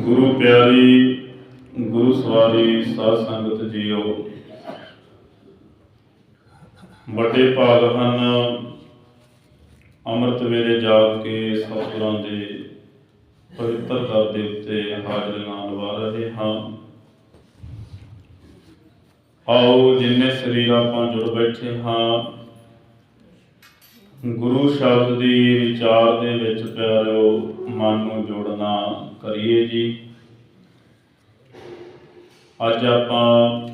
ਗੁਰੂ ਪਿਆਰੀ, ਗੁਰੂ ਸਵਾਰੀ ਸਾਧ ਸੰਗਤ ਜੀਓ। ਵੱਡੇ ਭਾਗ ਹਨ। ਅੰਮ੍ਰਿਤ ਵੇਲੇ ਜਾਗ ਕੇ ਸਤਿਗੁਰਾਂ ਦੇ ਪਵਿੱਤਰ ਦਰ ਦੇ ਉੱਤੇ ਹਾਜ਼ਰੀਆਂ ਲਵਾ ਰਹੇ ਹਾਂ। ਆਓ ਜਿੰਨੇ ਸਰੀਰ ਆਪਾਂ ਜੁੜ ਬੈਠੇ ਹਾਂ ਗੁਰੂ ਸ਼ਬਦ ਦੀ ਵਿਚਾਰ ਦੇ ਵਿੱਚ ਪਿਆਰਿਓ, ਮਨ ਨੂੰ ਜੋੜਨਾ ਕਰੀਏ ਜੀ। ਅੱਜ ਆਪਾਂ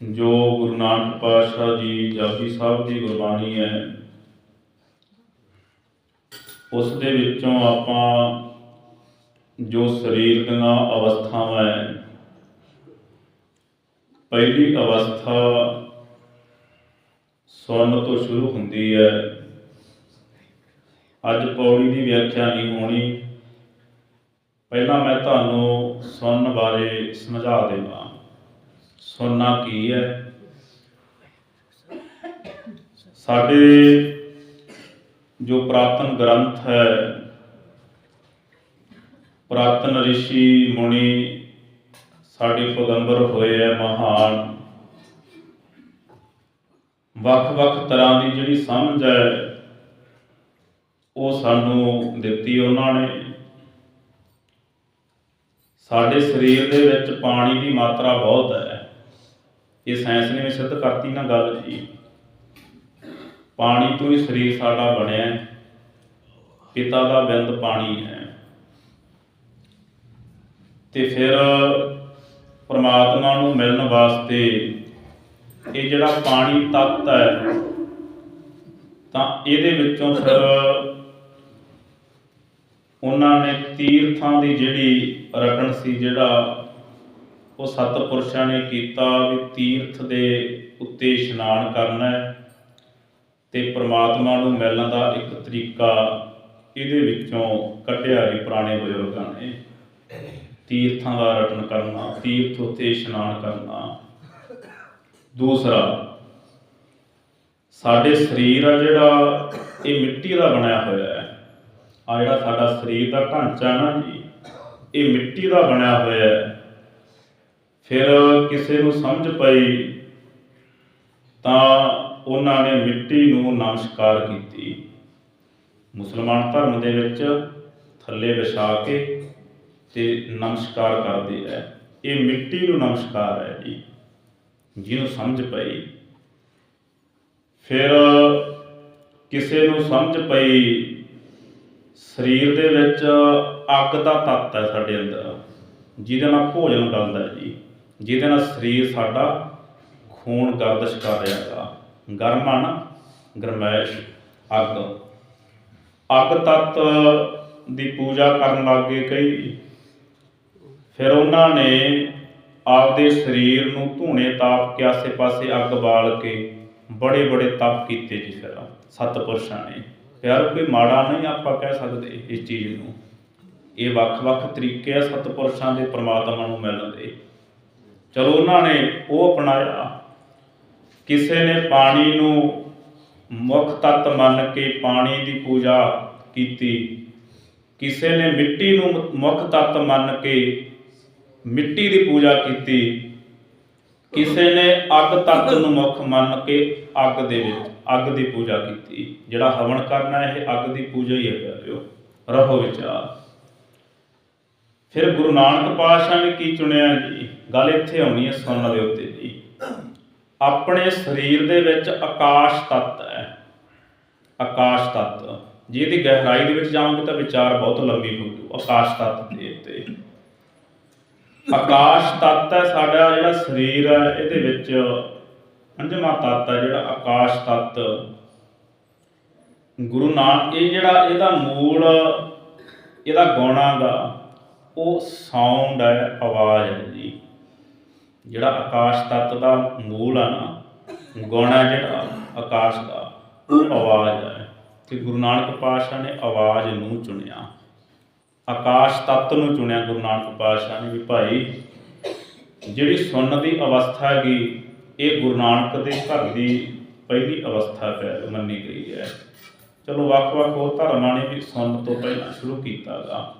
ਜੋ ਗੁਰੂ ਨਾਨਕ ਪਾਤਸ਼ਾਹ ਜੀ ਜਾਪੀ ਸਾਹਿਬ ਦੀ ਗੁਰਬਾਣੀ ਹੈ, ਉਸ ਦੇ ਵਿੱਚੋਂ ਆਪਾਂ ਜੋ ਸਰੀਰ ਦੀਆਂ ਅਵਸਥਾਵਾਂ ਹੈ, ਪਹਿਲੀ ਅਵਸਥਾ ਸੁਰਨ ਤੋਂ ਸ਼ੁਰੂ ਹੁੰਦੀ ਹੈ। ਅੱਜ ਪੌੜੀ ਦੀ ਵਿਆਖਿਆ ਨਹੀਂ ਹੋਣੀ। ਪਹਿਲਾਂ ਮੈਂ ਤੁਹਾਨੂੰ ਸੁਣਨ ਬਾਰੇ ਸਮਝਾ ਦੇਵਾਂ। ਸੁਣਨਾ ਕੀ ਹੈ? ਸਾਡੇ ਜੋ ਪ੍ਰਾਤਨ ਗ੍ਰੰਥ ਹੈ, ਪ੍ਰਾਤਨ ઋષਿ ਮੁਨੀ ਸਾਡੇ ਪੈਗੰਬਰ ਹੋਏ ਹੈ ਮਹਾਨ। ਵੱਖ-ਵੱਖ ਤਰ੍ਹਾਂ ਦੀ ਜਿਹੜੀ ਸਮਝ ਹੈ, ਉਹ ਸਾਨੂੰ ਦਿੱਤੀ ਉਹਨਾਂ ਨੇ। ਸਾਡੇ ਸਰੀਰ ਦੇ ਵਿੱਚ ਪਾਣੀ ਦੀ ਮਾਤਰਾ ਬਹੁਤ ਹੈ। ਇਹ ਸਾਇੰਸ ਨੇ ਵੀ ਸਿੱਧ ਕਰਤੀ ਨਾ ਗੱਲ ਜੀ। ਪਾਣੀ ਤੋਂ ਹੀ ਸਰੀਰ ਸਾਡਾ ਬਣਿਆ ਹੈ। ਪਿਤਾ ਦਾ ਬਿੰਦ ਪਾਣੀ ਹੈ। ਤੇ ਫਿਰ ਪਰਮਾਤਮਾ ਨੂੰ ਮਿਲਣ ਵਾਸਤੇ ਇਹ ਜਿਹੜਾ ਪਾਣੀ ਤੱਤ ਹੈ, ਤਾਂ ਇਹਦੇ ਵਿੱਚੋਂ ਫਿਰ ਉਹਨਾਂ ਨੇ ਤੀਰਥਾਂ ਦੀ ਜਿਹੜੀ ਰਟਨ ਸੀ ਜਿਹੜਾ ਉਹ ਸਤਪੁਰਸ਼ਾਂ ਨੇ ਕੀਤਾ ਵੀ ਤੀਰਥ ਦੇ ਉੱਤੇ ਇਸ਼ਨਾਨ ਕਰਨਾ ਹੈ ਤੇ ਪ੍ਰਮਾਤਮਾ ਨੂੰ ਮਿਲਣ ਦਾ ਇੱਕ ਤਰੀਕਾ ਇਹਦੇ ਵਿੱਚੋਂ ਕੱਢਿਆ ਵੀ ਪੁਰਾਣੇ ਬਜ਼ੁਰਗਾਂ ਨੇ। ਤੀਰਥਾਂ ਦਾ ਰਟਨ ਕਰਨਾ, ਤੀਰਥ ਉੱਤੇ ਇਸ਼ਨਾਨ ਕਰਨਾ। ਦੂਸਰਾ, ਸਾਡੇ ਸਰੀਰ ਆ ਜਿਹੜਾ, ਇਹ ਮਿੱਟੀ ਦਾ ਬਣਿਆ ਹੋਇਆ ਹੈ। ਆ ਜਿਹੜਾ ਸਾਡਾ ਸਰੀਰ ਦਾ ਢਾਂਚਾ ਨਾ ਜੀ, ਇਹ ਮਿੱਟੀ ਦਾ ਬਣਿਆ ਹੋਇਆ ਹੈ। ਫਿਰ ਕਿਸੇ ਨੂੰ ਸਮਝ ਪਈ, ਤਾਂ ਉਹਨਾਂ ਨੇ ਮਿੱਟੀ ਨੂੰ ਨਮਸਕਾਰ ਕੀਤੀ। ਮੁਸਲਮਾਨ ਧਰਮ ਦੇ ਵਿੱਚ ਥੱਲੇ ਵਿਛਾ ਕੇ ਤੇ ਨਮਸਕਾਰ ਕਰਦੇ ਹੈ। ਇਹ ਮਿੱਟੀ ਨੂੰ ਨਮਸਕਾਰ ਹੈ ਜੀ। ਜਿਹਨੂੰ ਸਮਝ ਪਈ। ਫਿਰ ਕਿਸੇ ਨੂੰ ਸਮਝ ਪਈ, ਸਰੀਰ ਦੇ ਵਿੱਚ ਅੱਗ ਦਾ ਤੱਤ ਹੈ ਸਾਡੇ ਅੰਦਰ, ਜਿਹਦੇ ਨਾਲ ਭੋਜਨ ਗਲਦਾ ਹੈ ਜੀ, ਜਿਹਦੇ ਨਾਲ ਸਰੀਰ ਸਾਡਾ ਖੂਨ ਗਰਦਸ਼ ਕਰ ਰਿਹਾ ਹੈਗਾ। ਗਰਮਣ ਗਰਮੈਸ਼, ਅੱਗ। ਅੱਗ ਤੱਤ ਦੀ ਪੂਜਾ ਕਰਨ ਲੱਗੇ ਕਈ। ਫਿਰ ਉਹਨਾਂ ਨੇ ਆਪਦੇ ਸਰੀਰ ਨੂੰ ਧੂਣੇ ਤਾਪ ਕੇ ਆਸੇ-ਪਾਸੇ ਅੱਗ ਬਾਲ ਕੇ ਬੜੇ ਬੜੇ ਤਪ ਕੀਤੇ ਜੀ ਫਿਰ ਸਤਪੁਰਸ਼ਾਂ ਨੇ। ਯਾਰ ਕੋਈ ਮਾੜਾ ਨਹੀਂ ਆਪਾਂ ਕਹਿ ਸਕਦੇ ਇਸ ਚੀਜ਼ ਨੂੰ। ਇਹ ਵੱਖ-ਵੱਖ ਤਰੀਕੇ ਆ ਸਤਪੁਰਸ਼ਾਂ ਦੇ ਪ੍ਰਮਾਤਮਾ ਨੂੰ ਮਿਲਣ ਦੇ। ਚਲੋ ਉਹਨਾਂ ਨੇ ਉਹ ਅਪਣਾਇਆ। ਕਿਸੇ ਨੇ ਪਾਣੀ ਨੂੰ ਮੁੱਖ ਤੱਤ ਮੰਨ ਕੇ ਪਾਣੀ ਦੀ ਪੂਜਾ ਕੀਤੀ। ਕਿਸੇ ਨੇ ਮਿੱਟੀ ਨੂੰ ਮੁੱਖ ਤੱਤ ਮੰਨ ਕੇ ਮਿੱਟੀ ਦੀ ਪੂਜਾ ਕੀਤੀ। ਕਿਸੇ ਨੇ ਅੱਗ ਤੱਤ ਨੂੰ ਮੁੱਖ ਮੰਨ ਕੇ ਅੱਗ ਦੇ ਵਿੱਚ ਅੱਗ ਦੀ ਪੂਜਾ ਕੀਤੀ। ਜਿਹੜਾ ਹਵਨ ਕਰਨਾ ਇਹ ਅੱਗ ਦੀ ਪੂਜਾ ਹੀ ਹੈ ਪਿਆਰਿਓ। ਰਹੋ ਵਿਚਾਰ। ਫਿਰ ਗੁਰੂ ਨਾਨਕ ਪਾਤਸ਼ਾਹ ਨੇ ਕੀ ਚੁਣਿਆ ਜੀ? ਗੱਲ ਇੱਥੇ ਆਉਣੀ ਹੈ ਸੁਣਨ ਦੇ ਉੱਤੇ ਜੀ। ਆਪਣੇ ਸਰੀਰ ਦੇ ਵਿੱਚ ਆਕਾਸ਼ ਤੱਤ ਹੈ। ਆਕਾਸ਼ ਤੱਤ। ਜੇ ਇਹਦੀ ਗਹਿਰਾਈ ਦੇ ਵਿੱਚ ਜਾਵਾਂਗੇ ਤਾਂ ਵਿਚਾਰ ਬਹੁਤ ਲੰਬੀ ਹੋ ਜੂ ਆਕਾਸ਼ ਤੱਤ ਦੇ ਉੱਤੇ। ਆਕਾਸ਼ ਤੱਤ ਹੈ, ਸਾਡਾ ਜਿਹੜਾ ਸਰੀਰ ਹੈ, ਇਹਦੇ ਵਿੱਚ ਪੰਜਵਾਂ ਤੱਤ ਹੈ, ਜਿਹੜਾ ਆਕਾਸ਼ ਤੱਤ। ਗੁਰੂ ਨਾਨਕ, ਇਹ ਜਿਹੜਾ ਇਹਦਾ ਮੂਲ, ਇਹਦਾ ਗੌਣਾ ਦਾ ਉਹ ਸਾਊਂਡ ਹੈ, ਆਵਾਜ਼ ਹੈ ਜੀ। ਜਿਹੜਾ ਆਕਾਸ਼ ਤੱਤ ਦਾ ਮੂਲ ਆ ਨਾ, ਗਾਉਣਾ ਜਿਹੜਾ ਆਕਾਸ਼ ਦਾ, ਉਹ ਆਵਾਜ਼ ਹੈ। ਤੇ ਗੁਰੂ ਨਾਨਕ ਪਾਤਸ਼ਾਹ ਨੇ ਆਵਾਜ਼ ਨੂੰ ਚੁਣਿਆ। ਆਕਾਸ਼ ਤੱਤ ਨੂੰ ਚੁਣਿਆ ਗੁਰੂ ਨਾਨਕ ਪਾਤਸ਼ਾਹ ਨੇ ਵੀ ਭਾਈ, ਜਿਹੜੀ ਸੁਣਨ ਦੀ ਅਵਸਥਾ ਹੈਗੀ, ਇਹ ਗੁਰੂ ਨਾਨਕ ਦੇ ਘਰ ਦੀ ਪਹਿਲੀ ਅਵਸਥਾ ਹੈ ਮੰਨੀ ਗਈ ਹੈ। ਚਲੋ ਵੱਖ-ਵੱਖ ਹੋਰ ਧਰਮਾਂ ਨੇ ਵੀ ਸੁਣਨ ਤੋਂ ਪਹਿਲਾਂ ਸ਼ੁਰੂ ਕੀਤਾਗਾ।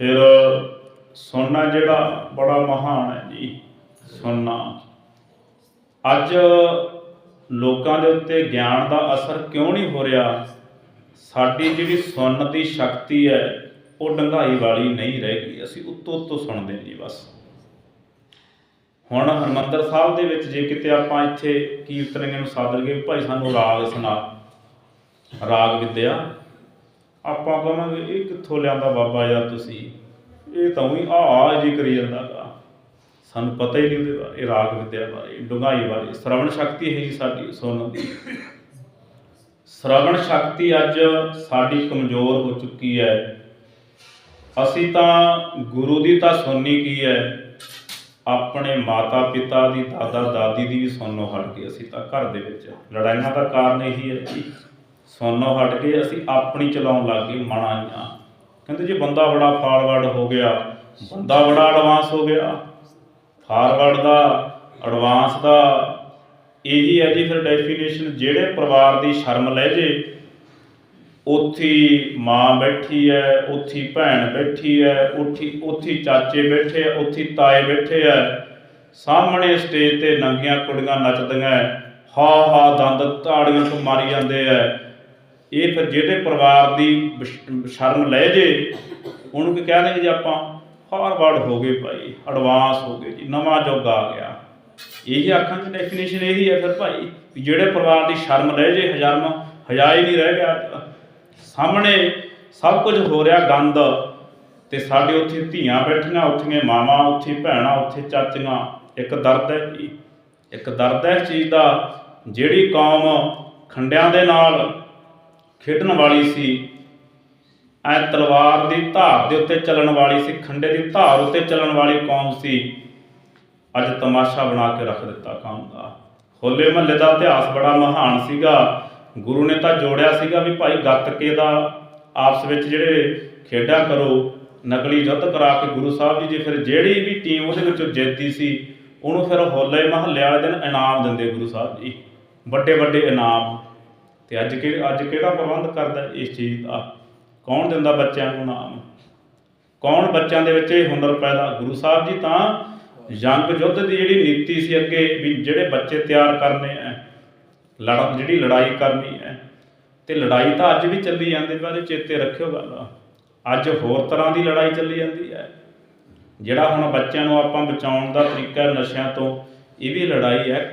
ਫਿਰ ਸੁਣਨਾ ਜਿਹੜਾ ਬੜਾ ਮਹਾਨ ਹੈ ਜੀ ਸੁਣਨਾ ਅੱਜ ਲੋਕਾਂ ਦੇ ਉੱਤੇ ਗਿਆਨ ਦਾ ਅਸਰ ਕਿਉਂ ਨਹੀਂ ਹੋ ਰਿਹਾ? ਸਾਡੀ ਜਿਹੜੀ ਸੁਣਨ ਦੀ ਸ਼ਕਤੀ ਹੈ, ਉਹ ਡੰਗਾਈ ਵਾਲੀ ਨਹੀਂ ਰਹਿ ਗਈ। ਅਸੀਂ ਉੱਤੋਂ ਉੱਤੋਂ ਸੁਣਦੇ ਜੀ ਬਸ। ਹੁਣ ਹਰਮੰਦਰ ਸਾਹਿਬ ਦੇ ਵਿੱਚ ਜੇ ਕਿਤੇ ਆਪਾਂ ਇੱਥੇ ਕੀਰਤਨੀਆਂ ਨੂੰ ਸੱਦ ਲਈਏ ਭਾਈ ਸਾਨੂੰ ਰਾਗ ਸੁਣਾ, ਰਾਗ ਵਿਦਿਆ, ਆਪਾਂ ਕਹਾਂਗੇ, ਇਹ ਕਿੱਥੋਂ ਲਿਆਂਦਾ ਬਾਬਾ ਯਾਰ ਤੁਸੀਂ? ਇਹ ਤਾਂ ਉਹੀ ਆ ਆ ਜੀ ਕਰੀ ਜਾਂਦਾ ਗਾ। ਸਾਨੂੰ ਪਤਾ ਹੀ ਨਹੀਂ ਉਹਦੇ ਬਾਰੇ ਰਾਗ ਵਿਦਿਆ ਬਾਰੇ, ਡੁੰਗਾਈ ਬਾਰੇ। ਸ਼ਰਵਣ ਸ਼ਕਤੀ ਹੈ ਜੀ ਸਾਡੀ ਸੁਣਨ ਦੀ। ਸ਼ਰਵਣ ਸ਼ਕਤੀ ਅੱਜ ਸਾਡੀ ਕਮਜ਼ੋਰ ਹੋ ਚੁੱਕੀ ਹੈ। ਅਸੀਂ ਤਾਂ ਗੁਰੂ ਦੀ ਤਾਂ ਸੁਣਨੀ ਕੀ ਹੈ? ਆਪਣੇ ਮਾਤਾ ਪਿਤਾ ਦੀ ਦਾਦਾ ਦਾਦੀ ਦੀ ਵੀ ਸੁਣਨੋਂ ਹਟ ਕੇ ਅਸੀਂ ਤਾਂ ਘਰ ਦੇ ਵਿੱਚ। ਲੜਾਈਆਂ ਦਾ ਕਾਰਨ ਇਹੀ ਹੈ ਜੀ। ਸੁਣਨੋਂ ਹਟ ਕੇ ਅਸੀਂ ਆਪਣੀ ਚਲਾਉਣ ਲੱਗ ਗਏ ਮਨਾਈਆਂ ਕਹਿੰਦੇ ਜੇ ਬੰਦਾ ਬੜਾ ਫਾਰਵਰਡ ਹੋ ਗਿਆ। ਬੰਦਾ ਬੜਾ ਐਡਵਾਂਸ ਹੋ ਗਿਆ। ਫਾਰਵਰਡ ਦਾ ਐਡਵਾਂਸ ਦਾ ਇਹੀ ਹੈ ਜੀ ਫਿਰ ਡੈਫੀਨੇਸ਼ਨ ਜਿਹੜੇ ਪਰਿਵਾਰ ਦੀ ਸ਼ਰਮ ਲੈ ਜੇ, ਉੱਥੇ ਮਾਂ ਬੈਠੀ ਹੈ, ਉੱਥੇ ਭੈਣ ਬੈਠੀ ਹੈ, ਉੱਥੇ ਉੱਥੇ ਚਾਚੇ ਬੈਠੇ ਆ ਉੱਥੇ ਤਾਏ ਬੈਠੇ ਆ ਸਾਹਮਣੇ ਸਟੇਜ ਤੇ ਨੰਗੀਆਂ ਕੁੜੀਆਂ ਨੱਚਦੀਆਂ ਹਾ ਹਾ ਦੰਦ ਤਾੜੀਆਂ ਤੋਂ ਮਾਰੀ ਜਾਂਦੇ ਆ ਇਹ ਫਿਰ ਜਿਹੜੇ ਪਰਿਵਾਰ ਦੀ ਸ਼ਰਮ ਲੈ ਜੇ, ਉਹਨੂੰ ਕੀ ਕਹਿ ਦੇਂਗੇ ਜੀ ਆਪਾਂ? ਫਾਰਵਰਡ ਹੋ ਗਏ ਭਾਈ ਐਡਵਾਂਸ ਹੋ ਗਏ ਜੀ, ਨਵਾਂ ਯੁੱਗ ਆ ਗਿਆ। ਇਹ ਆਖਣ ਦੀ ਡੈਫੀਨੇਸ਼ਨ ਇਹੀ ਹੈ ਫਿਰ ਭਾਈ, ਵੀ ਜਿਹੜੇ ਪਰਿਵਾਰ ਦੀ ਸ਼ਰਮ ਰਹਿ ਜੇ ਹਜ਼ਾਰਾਂ ਹਜਾ ਹੀ ਨਹੀਂ ਰਹਿ ਗਿਆ। ਸਾਹਮਣੇ ਸਭ ਕੁਝ ਹੋ ਰਿਹਾ ਗੰਦ ਤੇ ਸਾਡੇ ਉੱਥੇ ਧੀਆਂ ਬੈਠੀਆਂ, ਉੱਥੇ ਮਾਵਾਂ, ਉੱਥੇ ਭੈਣਾਂ, ਉੱਥੇ ਚਾਚੀਆਂ। ਇੱਕ ਦਰਦ ਹੈ ਇੱਕ ਦਰਦ ਹੈ ਇਸ ਚੀਜ਼ ਦਾ, ਜਿਹੜੀ ਕੌਮ ਖੰਡਿਆਂ ਦੇ ਨਾਲ ਖੇਡਣ ਵਾਲੀ ਸੀ ਐ ਤਲਵਾਰ ਦੀ ਧਾਰ ਦੇ ਉੱਤੇ ਚੱਲਣ ਵਾਲੀ ਸੀ, ਖੰਡੇ ਦੀ ਧਾਰ ਉੱਤੇ ਚੱਲਣ ਵਾਲੀ ਕੌਮ ਸੀ। ਅੱਜ ਤਮਾਸ਼ਾ ਬਣਾ ਕੇ ਰੱਖ ਦਿੱਤਾ ਕੌਮ ਦਾ। ਹੋਲੇ ਮਹੱਲੇ ਦਾ ਇਤਿਹਾਸ ਬੜਾ ਮਹਾਨ ਸੀਗਾ। ਗੁਰੂ ਨੇ ਤਾਂ ਜੋੜਿਆ ਸੀਗਾ ਵੀ ਭਾਈ ਗੱਤਕੇ ਦਾ ਆਪਸ ਵਿੱਚ ਜਿਹੜੇ ਖੇਡਾਂ ਕਰੋ, ਨਕਲੀ ਯੁੱਧ ਕਰਾ ਕੇ ਗੁਰੂ ਸਾਹਿਬ ਜੀ ਜੇ ਫਿਰ ਜਿਹੜੀ ਵੀ ਟੀਮ ਉਹਦੇ ਵਿੱਚੋਂ ਜਿੱਤਦੀ ਸੀ, ਉਹਨੂੰ ਫਿਰ ਹੋਲੇ ਮਹੱਲੇ ਵਾਲੇ ਦਿਨ ਇਨਾਮ ਦਿੰਦੇ ਗੁਰੂ ਸਾਹਿਬ ਜੀ। ਵੱਡੇ ਵੱਡੇ ਇਨਾਮ। ਤੇ ਅੱਜ ਕਿ, ਅੱਜ ਕਿਹੜਾ ਪ੍ਰਬੰਧ ਕਰਦਾ ਇਸ ਚੀਜ਼ ਦਾ? ਕੌਣ ਦਿੰਦਾ ਬੱਚਿਆਂ ਨੂੰ ਇਨਾਮ? ਕੌਣ ਬੱਚਿਆਂ ਦੇ ਵਿੱਚ ਇਹ ਹੁਨਰ ਪੈਦਾ? ਗੁਰੂ ਸਾਹਿਬ ਜੀ ਤਾਂ ਜੰਗ ਯੁੱਧ ਦੀ ਜਿਹੜੀ ਨੀਤੀ ਸੀ ਅੱਗੇ ਵੀ ਜਿਹੜੇ ਬੱਚੇ ਤਿਆਰ ਕਰਨੇ ਆ ਲੜ, ਜਿਹੜੀ ਲੜਾਈ ਕਰਨੀ ਹੈ ਤੇ ਲੜਾਈ ਤਾਂ ਅੱਜ ਵੀ ਚੱਲੀ ਜਾਂਦੀ ਬਾਰੇ ਚੇਤੇ ਰੱਖਿਓ ਗੱਲ ਅੱਜ ਹੋਰ ਤਰ੍ਹਾਂ ਦੀ ਲੜਾਈ ਚੱਲੀ ਜਾਂਦੀ ਹੈ ਜਿਹੜਾ ਹੁਣ ਬੱਚਿਆਂ ਨੂੰ ਆਪਾਂ ਬਚਾਉਣ ਦਾ ਤਰੀਕਾ ਨਸ਼ਿਆਂ ਤੋਂ, ਇਹ ਵੀ ਲੜਾਈ ਹੈ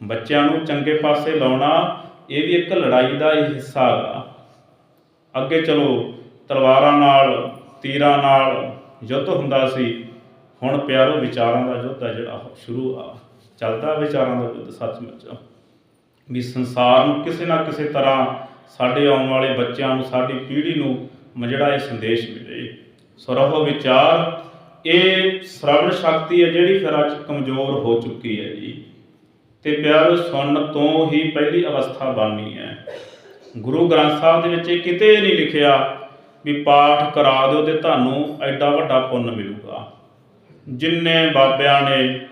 ਬੱਚਿਆਂ ਨੂੰ ਚੰਗੇ ਪਾਸੇ ਲਾਉਣਾ, ਇਹ ਵੀ ਇੱਕ ਲੜਾਈ ਦਾ ਹੀ ਹਿੱਸਾ ਹੈਗਾ ਅੱਗੇ ਚਲੋ, ਤਲਵਾਰਾਂ ਨਾਲ, ਤੀਰਾਂ ਨਾਲ ਯੁੱਧ ਹੁੰਦਾ ਸੀ। ਹੁਣ ਪਿਆਰੋ ਵਿਚਾਰਾਂ ਦਾ ਯੁੱਧ ਹੈ ਜਿਹੜਾ ਸ਼ੁਰੂ ਆ, ਚੱਲਦਾ ਵਿਚਾਰਾਂ ਦਾ ਯੁੱਧ ਸੱਚਮੁੱਚ। ਵੀ ਸੰਸਾਰ ਨੂੰ ਕਿਸੇ ਨਾ ਕਿਸੇ ਤਰ੍ਹਾਂ ਸਾਡੇ ਆਉਣ ਵਾਲੇ ਬੱਚਿਆਂ ਨੂੰ, ਸਾਡੀ ਪੀੜ੍ਹੀ ਨੂੰ ਜਿਹੜਾ ਇਹ ਸੰਦੇਸ਼ ਮਿਲੇ। ਸੋ ਰਹੋ ਵਿਚਾਰ। ਇਹ ਸ਼ਰਵਣ ਸ਼ਕਤੀ ਹੈ ਜਿਹੜੀ ਫਿਰ ਅੱਜ ਕਮਜ਼ੋਰ ਹੋ ਚੁੱਕੀ ਹੈ ਜੀ। ਤੇ ਪਿਆਰੋ, ਸੁਣਨ ਤੋਂ ਹੀ ਪਹਿਲੀ ਅਵਸਥਾ ਬਣਨੀ ਹੈ। ਗੁਰੂ ਗ੍ਰੰਥ ਸਾਹਿਬ ਦੇ ਵਿੱਚ ਇਹ ਕਿਤੇ ਨਹੀਂ ਲਿਖਿਆ ਵੀ ਪਾਠ ਕਰਾ ਦਿਓ ਤੇ ਤੁਹਾਨੂੰ ਐਡਾ ਵੱਡਾ ਪੁੰਨ ਮਿਲੂਗਾ। ਜਿੰਨੇ ਬਾਬਿਆਂ ਨੇ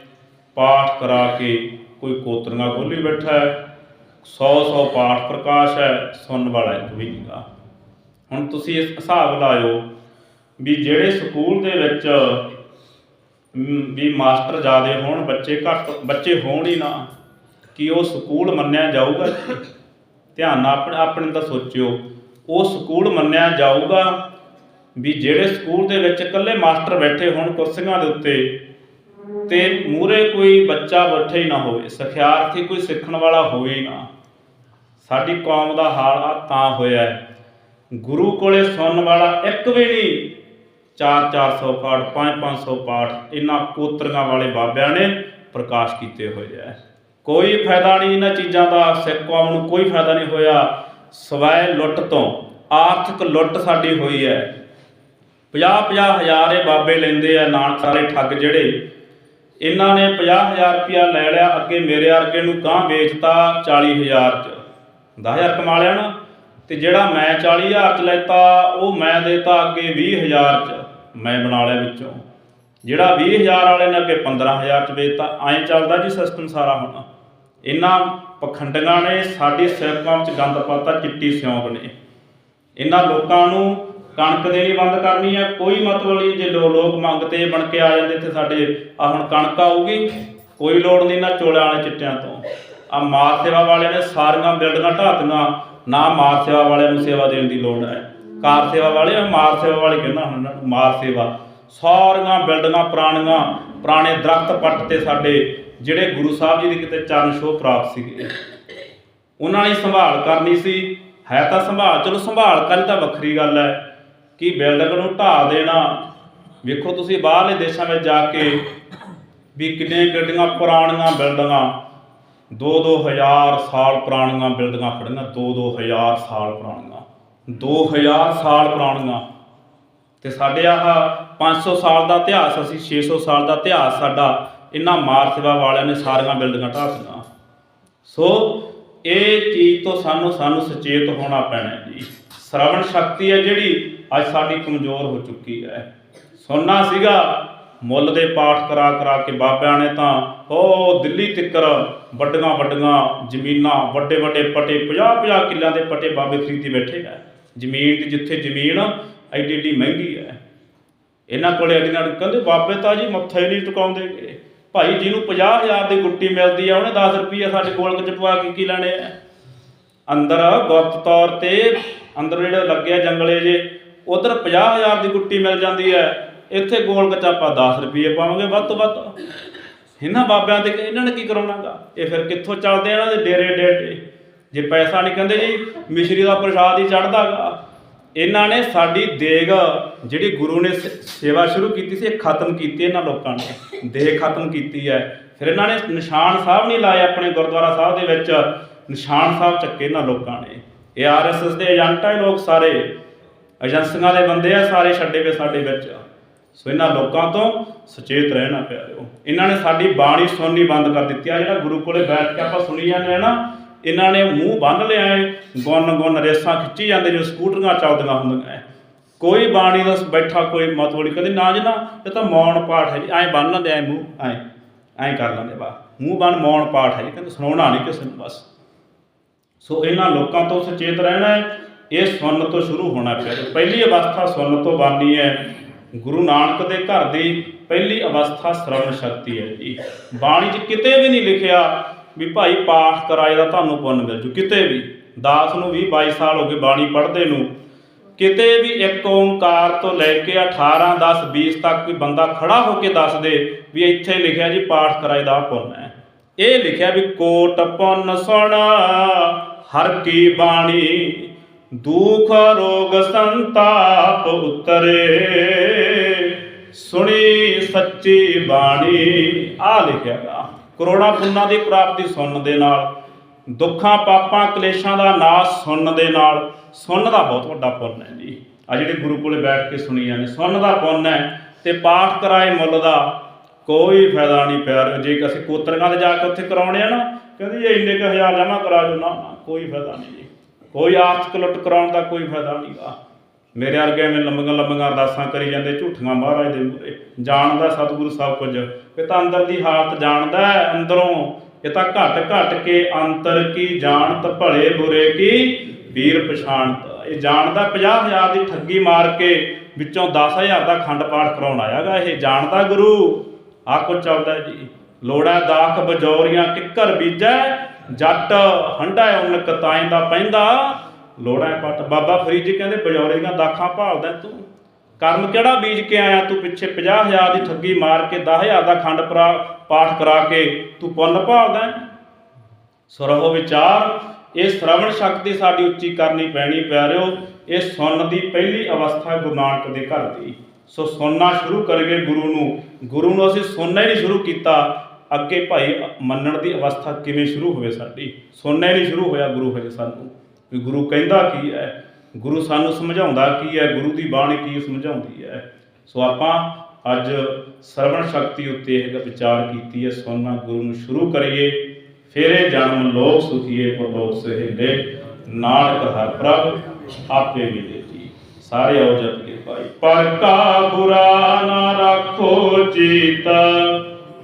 ਪਾਠ ਕਰਾ ਕੇ ਕੋਈ ਕੋਤਰੀਆਂ ਖੋਲੀ ਬੈਠਾ ਹੈ 100 100 ਪਾਠ ਪ੍ਰਕਾਸ਼ ਹੈ, ਸੁਣਨ ਵਾਲਾ ਇੱਕ ਵੀ ਨਹੀਂਗਾ ਹੁਣ ਤੁਸੀਂ ਇਸ ਹਿਸਾਬ ਲਾਇਓ ਵੀ ਜਿਹੜੇ ਸਕੂਲ ਦੇ ਵਿੱਚ ਵੀ ਮਾਸਟਰ ਜ਼ਿਆਦੇ ਹੋਣ, ਬੱਚੇ ਘੱਟ, ਬੱਚੇ ਹੋਣ ਹੀ ਨਾ, ਕਿ ਉਹ ਸਕੂਲ ਮੰਨਿਆ ਜਾਊਗਾ? ਧਿਆਨ ਨਾਲ ਆਪਣੇ ਆਪਣੇ ਦਾ ਸੋਚਿਓ, ਉਹ ਸਕੂਲ ਮੰਨਿਆ ਜਾਊਗਾ ਵੀ ਜਿਹੜੇ ਸਕੂਲ ਦੇ ਵਿੱਚ ਇਕੱਲੇ ਮਾਸਟਰ ਬੈਠੇ ਹੋਣ ਕੁਰਸੀਆਂ ਦੇ ਉੱਤੇ ਤੇ ਮੂਰੇ ਕੋਈ ਬੱਚਾ ਬੈਠੇ ਹੀ ਨਾ ਹੋਵੇ, ਸਿਖਿਆਰਥੀ ਕੋਈ ਸਿੱਖਣ ਵਾਲਾ ਹੋਵੇ ਹੀ ਨਾ। ਸਾਡੀ ਕੌਮ ਦਾ ਹਾਲ ਆ, ਤਾਂ ਹੋਇਆ ਗੁਰੂ ਕੋਲੇ ਸੁਣਨ ਵਾਲਾ ਇੱਕ ਵੀ ਨਹੀਂ 4-400 ਪਾਠ 5-500 ਪਾਠ, ਇਹਨਾਂ ਕੋਤਰੀਆਂ ਵਾਲੇ ਬਾਬਿਆਂ ਨੇ ਪ੍ਰਕਾਸ਼ ਕੀਤੇ ਹੋਏ ਹੈ ਕੋਈ ਫਾਇਦਾ ਨਹੀਂ ਇਹਨਾਂ ਚੀਜ਼ਾਂ ਦਾ, ਸਿੱਖ ਕੌਮ ਨੂੰ ਕੋਈ ਫਾਇਦਾ ਨਹੀਂ ਹੋਇਆ। ਸਵੈ ਲੁੱਟ ਤੋਂ ਆਰਥਿਕ ਲੁੱਟ ਸਾਡੀ ਹੋਈ ਹੈ। 50-50 ਹਜ਼ਾਰ ਇਹ ਬਾਬੇ ਲੈਂਦੇ ਆ ਨਾਨਕ ਵਾਲੇ ਠੱਗ ਜਿਹੜੇ। ਇਹਨਾਂ ਨੇ 50000 ਰੁਪਇਆ ਲੈ ਲਿਆ, ਅੱਗੇ ਮੇਰੇ ਵਰਗੇ ਨੂੰ ਗਾਂ ਵੇਚਤਾ 40000 ਚ। 10000 ਕਮਾ ਲਿਆ ਨਾ, ਤੇ ਜਿਹੜਾ ਮੈਂ 40000 ਚ ਲੈਤਾ, ਉਹ ਮੈਂ ਦੇਤਾ ਅੱਗੇ 20000 ਚ, ਮੈਂ ਬਣਾ ਲਿਆ ਵਿੱਚੋਂ। ਜਿਹੜਾ 20000 ਵਾਲੇ ਨੇ ਅੱਗੇ 15000 ਚ ਵੇਚਤਾ, ਐਂ ਚੱਲਦਾ ਜੀ ਸਿਸਟਮ ਸਾਰਾ ਹੁਣ। ਇਹਨਾਂ ਪਖੰਡੀਆਂ ਨੇ ਸਾਡੇ ਸਿਰ ਕੌਮ ਚ ਗੰਦ ਪਾਤਾ, ਚਿੱਟੀ ਸਿਉਂਕ ਨੇ। ਇਹਨਾਂ ਲੋਕਾਂ ਨੂੰ ਕਣਕ ਦੇਣੀ ਬੰਦ ਕਰਨੀ ਹੈ ਕੋਈ ਮਤਲਬ ਨਹੀਂ ਜੇ ਲੋਕ ਮੰਗ ਤੇ ਬਣ ਕੇ ਆ ਜਾਂਦੇ ਇੱਥੇ ਸਾਡੇ ਆ ਹੁਣ ਕਣਕ ਆਊਗੀ ਕੋਈ ਲੋੜ ਨਹੀਂ ਨਾ ਚੋਲਿਆਂ ਵਾਲੇ ਚਿੱਟਿਆਂ ਤੋਂ। ਆ ਮਾਰ ਸੇਵਾ ਵਾਲਿਆਂ ਨੇ ਸਾਰੀਆਂ ਬਿਲਡਿੰਗਾਂ ਢਾਤੀਆਂ ਨਾ ਮਾਰ ਸੇਵਾ ਵਾਲਿਆਂ ਨੂੰ ਸੇਵਾ ਦੇਣ ਦੀ ਲੋੜ ਹੈ। ਕਾਰ ਸੇਵਾ ਵਾਲੇ ਆ, ਮਾਰ ਸੇਵਾ ਵਾਲੇ ਕਹਿੰਦਾ ਹੁਣ ਇਹਨਾਂ ਨੂੰ ਮਾਰ ਸੇਵਾ। ਸਾਰੀਆਂ ਬਿਲਡਿੰਗਾਂ ਪੁਰਾਣੀਆਂ ਪੁਰਾਣੇ ਦਰਖਤ ਪੱਟ ਤੇ ਸਾਡੇ ਜਿਹੜੇ ਗੁਰੂ ਸਾਹਿਬ ਜੀ ਦੇ ਕਿਤੇ ਚਰਨ ਛੋਹ ਪ੍ਰਾਪਤ ਸੀਗੇ। ਉਹਨਾਂ ਨੇ ਸੰਭਾਲ ਕਰਨੀ ਸੀ ਹੈ ਤਾਂ ਸੰਭਾਲ ਚਲੋ ਸੰਭਾਲ ਕਰਨੀ ਤਾਂ ਵੱਖਰੀ ਗੱਲ ਹੈ। ਕਿ ਬਿਲਡਿੰਗ ਨੂੰ ਢਾਹ ਦੇਣਾ? ਵੇਖੋ ਤੁਸੀਂ ਬਾਹਰਲੇ ਦੇਸ਼ਾਂ ਵਿੱਚ ਜਾ ਕੇ ਵੀ ਕਿੰਨੇ ਗੱਡੀਆਂ ਪੁਰਾਣੀਆਂ ਬਿਲਡਿੰਗਾਂ 2-2000 ਸਾਲ ਪੁਰਾਣੀਆਂ ਬਿਲਡਿੰਗਾਂ ਖੜੀਆਂ 2-2000 ਸਾਲ ਪੁਰਾਣੀਆਂ 2000 ਸਾਲ ਪੁਰਾਣੀਆਂ। ਤੇ ਸਾਡੇ ਆਹ 500 ਸਾਲ ਦਾ ਇਤਿਹਾਸ ਅਸੀਂ 600 ਸਾਲ ਦਾ ਇਤਿਹਾਸ ਸਾਡਾ, ਇਹਨਾਂ ਮਾਰ ਸੇਵਾ ਵਾਲਿਆਂ ਨੇ ਸਾਰੀਆਂ ਬਿਲਡਿੰਗਾਂ ਢਾਹ ਦਿੱਤੀਆਂ। ਸੋ ਇਹ ਚੀਜ਼ ਤੋਂ ਸਾਨੂੰ ਸਾਨੂੰ ਸੁਚੇਤ ਹੋਣਾ ਪੈਣਾ ਜੀ। ਸ਼ਰਵਣ ਸ਼ਕਤੀ ਹੈ ਜਿਹੜੀ ਅੱਜ ਸਾਡੀ ਕਮਜ਼ੋਰ ਹੋ ਚੁੱਕੀ ਹੈ। ਸੁਣਨਾ ਸੀਗਾ, ਮੁੱਲ ਦੇ ਪਾਠ ਕਰਾ ਕਰਾ ਕੇ ਬਾਬਿਆਂ ਨੇ ਤਾਂ ਉਹ ਦਿੱਲੀ ਤਿੱਕਰ ਵੱਡੀਆਂ ਵੱਡੀਆਂ ਜ਼ਮੀਨਾਂ, ਵੱਡੇ ਵੱਡੇ ਪਟੇ 50 50 ਕਿੱਲਿਆਂ ਦੇ ਪਟੇ ਬਾਬੇ ਖਰੀਦੀ ਬੈਠੇ ਆ। ਜ਼ਮੀਨ ਦੀ ਜਿੱਥੇ ਜ਼ਮੀਨ ਐਡੀ ਐਡੀ ਮਹਿੰਗੀ ਹੈ। ਇਹਨਾਂ ਕੋਲੇ ਅਡੀਆਂ ਕਹਿੰਦੇ, ਬਾਬੇ ਤਾਂ ਜੀ ਮੱਥਾ ਹੀ ਨਹੀਂ ਟਿਕਾਉਂਦੇ ਭਾਈ ਜਿਹਨੂੰ 50000 ਦੀ ਗੁੱਟੀ ਮਿਲਦੀ ਆ, ਉਹਨੇ 10 ਰੁਪਏ ਸਾਡੇ ਗੋਲਕ ਚ ਕੇ ਕੀ ਲੈਣੇ ਆ? ਅੰਦਰ ਗੁਪਤ ਤੌਰ ਤੇ ਅੰਦਰ ਜਿਹੜਾ ਲੱਗੇ ਜੰਗਲੇ ਜੇ ਉਧਰ 50000 ਦੀ ਗੁੱਟੀ ਮਿਲ ਜਾਂਦੀ ਹੈ। ਇੱਥੇ ਗੋਲ ਚ 10 ਰੁਪਏ ਪਾਵਾਂਗੇ ਵੱਧ ਤੋਂ ਵੱਧ। ਇਹਨਾਂ ਬਾਬਿਆਂ ਤੇ ਇਹਨਾਂ ਨੇ ਕੀ ਕਰਾਉਣਾਗਾ? ਇਹ ਫਿਰ ਕਿੱਥੋਂ ਚੱਲਦੇ ਇਹਨਾਂ ਦੇ ਡੇਰੇ ਡੇਰੇ? ਜੇ ਪੈਸਾ ਨਹੀਂ ਕਹਿੰਦੇ ਜੀ, ਮਿਸ਼ਰੀ ਦਾ ਪ੍ਰਸ਼ਾਦ ਹੀ ਚੜਦਾਗਾ ਇਹਨਾਂ ਨੇ ਸਾਡੀ ਦੇਗ, ਜਿਹੜੀ ਗੁਰੂ ਨੇ ਸੇਵਾ ਸ਼ੁਰੂ ਕੀਤੀ ਸੀ, ਇਹ ਖਤਮ ਕੀਤੀ ਇਹਨਾਂ ਲੋਕਾਂ ਨੇ। ਦੇਗ ਖਤਮ ਕੀਤੀ ਹੈ। ਫਿਰ ਇਹਨਾਂ ਨੇ ਨਿਸ਼ਾਨ ਸਾਹਿਬ ਨਹੀਂ ਲਾਏ ਆਪਣੇ ਗੁਰਦੁਆਰਾ ਸਾਹਿਬ ਦੇ ਵਿੱਚ। ਨਿਸ਼ਾਨ ਸਾਹਿਬ ਚੱਕੇ ਇਹਨਾਂ ਲੋਕਾਂ ਨੇ। ਇਹ ਆਰਐਸਐਸ ਦੇ ਏਜੰਟਾਂ ਆ ਲੋਕ ਸਾਰੇ। ਏਜੰਸੀਆਂ ਦੇ ਬੰਦੇ ਆ, ਸਾਰੇ ਛੱਡੇ ਪਏ ਸਾਡੇ ਵਿੱਚ। ਸੋ ਇਹਨਾਂ ਲੋਕਾਂ ਤੋਂ ਸੁਚੇਤ ਰਹਿਣਾ ਪਿਆਰਿਓ ਇਹਨਾਂ ਨੇ ਸਾਡੀ ਬਾਣੀ ਸੁਣਨੀ ਬੰਦ ਕਰ ਦਿੱਤੀ। ਆ ਜਿਹੜਾ ਗੁਰੂ ਕੋਲੇ ਬੈਠ ਕੇ ਆਪਾਂ ਸੁਣੀ ਜਾਂਦੇ ਆ ਨਾ, ਇਹਨਾਂ ਨੇ ਮੂੰਹ ਬੰਨ ਲਿਆ ਏ। ਗੁੰਨ ਗੁੰਨ ਰੇਸਾਂ ਖਿੱਚੀ ਜਾਂਦੇ ਜੋ ਸਕੂਟਰੀਆਂ ਚੱਲਦੀਆਂ ਹੁੰਦੀਆਂ ਐ ਕੋਈ ਬਾਣੀ ਦਾ ਬੈਠਾ ਕੋਈ ਮਤ ਮਤਵਲੀ ਕਦੇ ਨਾ ਜੀ ਨਾ, ਇਹ ਤਾਂ ਮੌਨ ਪਾਠ ਹੈ ਜੀ। ਐਂ ਬੰਨ ਲੈਂਦੇ ਐ ਮੂੰਹ, ਐਂ ਐਂ ਕਰ ਲੈਂਦੇ ਬਾ ਮੂੰਹ ਬੰਨ ਮੌਨ ਪਾਠ ਹੈ ਜੀ। ਕਹਿੰਦੇ, ਸੁਣਾਉਣਾ ਨਹੀਂ ਕਿਸੇ ਨੂੰ ਬਸ। ਸੋ ਇਹਨਾਂ ਲੋਕਾਂ ਤੋਂ ਸੁਚੇਤ ਰਹਿਣਾ ਹੈ ਇਹ ਸੁਣਨ ਤੋਂ ਸ਼ੁਰੂ ਹੋਣਾ ਪਿਆ। ਪਹਿਲੀ ਅਵਸਥਾ ਸੁਣਨ ਤੋਂ ਬਾਨੀ ਹੈ, ਗੁਰੂ ਨਾਨਕ ਦੇ ਘਰ ਦੀ ਪਹਿਲੀ ਅਵਸਥਾ ਸ਼ਰਵਣ ਸ਼ਕਤੀ ਹੈ ਜੀ। ਬਾਣੀ 'ਚ ਕਿਤੇ ਵੀ ਨਹੀਂ ਲਿਖਿਆ ਵੀ ਭਾਈ ਪਾਠ ਕਰਾਏ ਦਾ ਤੁਹਾਨੂੰ ਪੁੰਨ ਮਿਲ ਜੂ। ਕਿਤੇ ਵੀ। ਦਾਸ ਨੂੰ ਵੀ 22 ਸਾਲ ਹੋ ਗਏ ਬਾਣੀ ਪੜ੍ਹਦੇ ਨੂੰ। ਕਿਤੇ ਵੀ ਇੱਕ ਓੰਕਾਰ ਤੋਂ ਲੈ ਕੇ 18 10 20 ਤੱਕ ਕੋਈ ਬੰਦਾ ਖੜਾ ਹੋ ਕੇ ਦੱਸ ਦੇ ਵੀ ਇੱਥੇ ਲਿਖਿਆ ਜੀ ਪਾਠ ਕਰਾਏ ਦਾ ਪੁੰਨ ਹੈ। ਇਹ ਲਿਖਿਆ ਵੀ ਕੋਟ ਪੁੰਨ ਸੁਣ ਹਰ ਕੀ ਬਾਣੀ ਦੁਖ ਰੋਗ ਸੰਤਾਪ ਉਤਰੇ। ਸੁਣੀ ਸੱਚੀ ਬਾਣੀ। ਆ ਲਿਖਿਆਗਾ ਕਰੋੜਾਂ ਪੁੰਨਾਂ ਦੀ ਪ੍ਰਾਪਤੀ ਸੁਣਨ ਦੇ ਨਾਲ, ਦੁੱਖਾਂ, ਪਾਪਾਂ, ਕਲੇਸ਼ਾਂ ਦਾ ਨਾਸ਼ ਸੁਣਨ ਦੇ ਨਾਲ, ਸੁਣਨ ਦਾ ਬਹੁਤ ਵੱਡਾ ਪੁੰਨ ਹੈ ਜੀ। ਆ ਜਿਹੜੇ ਗੁਰੂ ਕੋਲੇ ਬੈਠ ਕੇ ਸੁਣੀ ਜਾਂਦੇ ਸੁਣਨ ਦਾ ਪੁੰਨ ਹੈ ਤੇ ਪਾਠ ਕਰਾਏ ਮੁੱਲ ਦਾ ਕੋਈ ਫਾਇਦਾ ਨਹੀਂ ਪਿਆਰ। ਜੇ ਅਸੀਂ ਕੋਤਰੀਆਂ ਤੇ ਜਾ ਕੇ ਉੱਥੇ ਕਰਾਉਣੇ ਆ ਨਾ, ਕਹਿੰਦੇ ਜੀ ਇੰਨੇ ਕੁ ਹਜ਼ਾਰ ਜਮਾ ਕਰਾ ਜੋ ਨਾ, ਕੋਈ ਫਾਇਦਾ ਨਹੀਂ ਜੀ। ਕੋਈ ਆਰਥਿਕ ਲੁੱਟ ਕਰਾਉਣ ਦਾ ਕੋਈ ਫਾਇਦਾ ਨਹੀਂਗਾ। ਮੇਰੇ ਵਰਗੇ ਐਵੇਂ ਲੰਬੀਆਂ ਲੰਬੀਆਂ ਅਰਦਾਸਾਂ ਕਰੀ ਜਾਂਦੇ, ਝੂਠੀਆਂ ਮਹਾਰਾਜ ਦੇ ਮੂਹਰੇ। ਜਾਣਦਾ ਸਤਿਗੁਰੂ ਸਭ ਕੁਝ। ਇਹ ਤਾਂ ਅੰਦਰ ਦੀ ਹਾਲਤ ਜਾਣਦਾ ਹੈ, ਅੰਦਰੋਂ। ਇਹ ਤਾਂ ਘਟ ਘਟ ਕੇ ਅੰਤਰ ਕੀ ਜਾਣਤ ਭਲੇ ਬੁਰੇ ਕੀ ਵੀਰ ਪਛਾਣਤ। ਇਹ ਜਾਣਦਾ 50000 ਦੀ ਠੱਗੀ ਮਾਰ ਕੇ ਵਿੱਚੋਂ 10000 ਦਾ ਖੰਡ ਪਾਠ ਕਰਾਉਣ ਆਇਆਗਾ ਇਹ। ਜਾਣਦਾ ਗੁਰੂ। ਆ ਕੁਝ ਚੱਲਦਾ ਜੀ। ਲੋੜਾ ਦਾਖ ਬਜੌਰੀਆਂ ਕਿੱਕਰ ਬੀਜੈ ਜੱਟ ਹੰਡਾ ਉਨ ਕਤਾਇਂ ਦਾ ਪੈਂਦਾ, ਲੋੜਾ ਪੱਟ। ਬਾਬਾ ਫਰੀਦ ਜੀ ਕਹਿੰਦੇ, ਬਜੌਰੇ ਦੀਆਂ ਦਾਖਾਂ ਭਾਲਦਾ ਤੂੰ। ਕਰਮ ਕਿਹੜਾ ਬੀਜ ਕੇ ਆਇਆ ਤੂੰ ਪਿੱਛੇ? 50000 ਦੀ ਠੱਗੀ ਮਾਰ ਕੇ 10000 ਦਾ ਖੰਡ ਪਾਠ ਕਰਾ ਕੇ ਤੂੰ ਪੁੰਨ ਭਾਲਦਾ ਹੈ? ਵਿਚਾਰ, ਇਹ ਸ਼ਰਵਣ ਸ਼ਕਤੀ ਸਾਡੀ ਉੱਚੀ ਕਰਨੀ ਪੈਣੀ ਪਿਆਰਿਓ। ਇਹ ਸੁਣਨ ਦੀ ਪਹਿਲੀ ਅਵਸਥਾ ਗੁਰੂ ਨਾਨਕ ਦੇ ਘਰ ਦੀ। ਸੋ ਸੁਣਨਾ ਸ਼ੁਰੂ ਕਰੀਏ ਗੁਰੂ ਨੂੰ। ਗੁਰੂ ਨੂੰ ਅਸੀਂ ਸੁਣਨਾ ਹੀ ਨਹੀਂ ਸ਼ੁਰੂ ਕੀਤਾ। ਅੱਗੇ ਭਾਈ ਮੰਨਣ ਦੀ ਅਵਸਥਾ ਕਿਵੇਂ ਸ਼ੁਰੂ ਹੋਵੇ ਸਾਡੀ? ਸੁਣਨਾ ਹੀ ਨਹੀਂ ਸ਼ੁਰੂ ਹੋਇਆ ਗੁਰੂ ਹਜੇ ਸਾਨੂੰ। ਵੀ ਗੁਰੂ ਕਹਿੰਦਾ ਕੀ ਹੈ? ਗੁਰੂ ਸਾਨੂੰ ਸਮਝਾਉਂਦਾ ਕੀ ਹੈ? ਗੁਰੂ ਦੀ ਬਾਣੀ ਕੀ ਸਮਝਾਉਂਦੀ ਹੈ? ਸੋ ਆਪਾਂ ਅੱਜ ਸਰਵਣ ਸ਼ਕਤੀ ਉੱਤੇ ਇਹ ਵਿਚਾਰ ਕੀਤੀ ਹੈ, ਸੁਣਨਾ ਗੁਰੂ ਨੂੰ ਸ਼ੁਰੂ ਕਰੀਏ, ਫੇਰੇ ਜਨਮ ਲੋਕ ਸੁਖੀਏ ਪਰਲੋਕ ਸਹਿਲੇ ਨਾਨਕ ਹਰ ਪ੍ਰਭ ਆਪੇ ਮਿਲੇ ਜੀ। ਸਾਰੇ ਆਓ ਜਪ ਕੇ ਭਾਈ। ਪਰ ਕਾ ਬੁਰਾ ਨਾ ਰੱਖੋ ਚੀਤ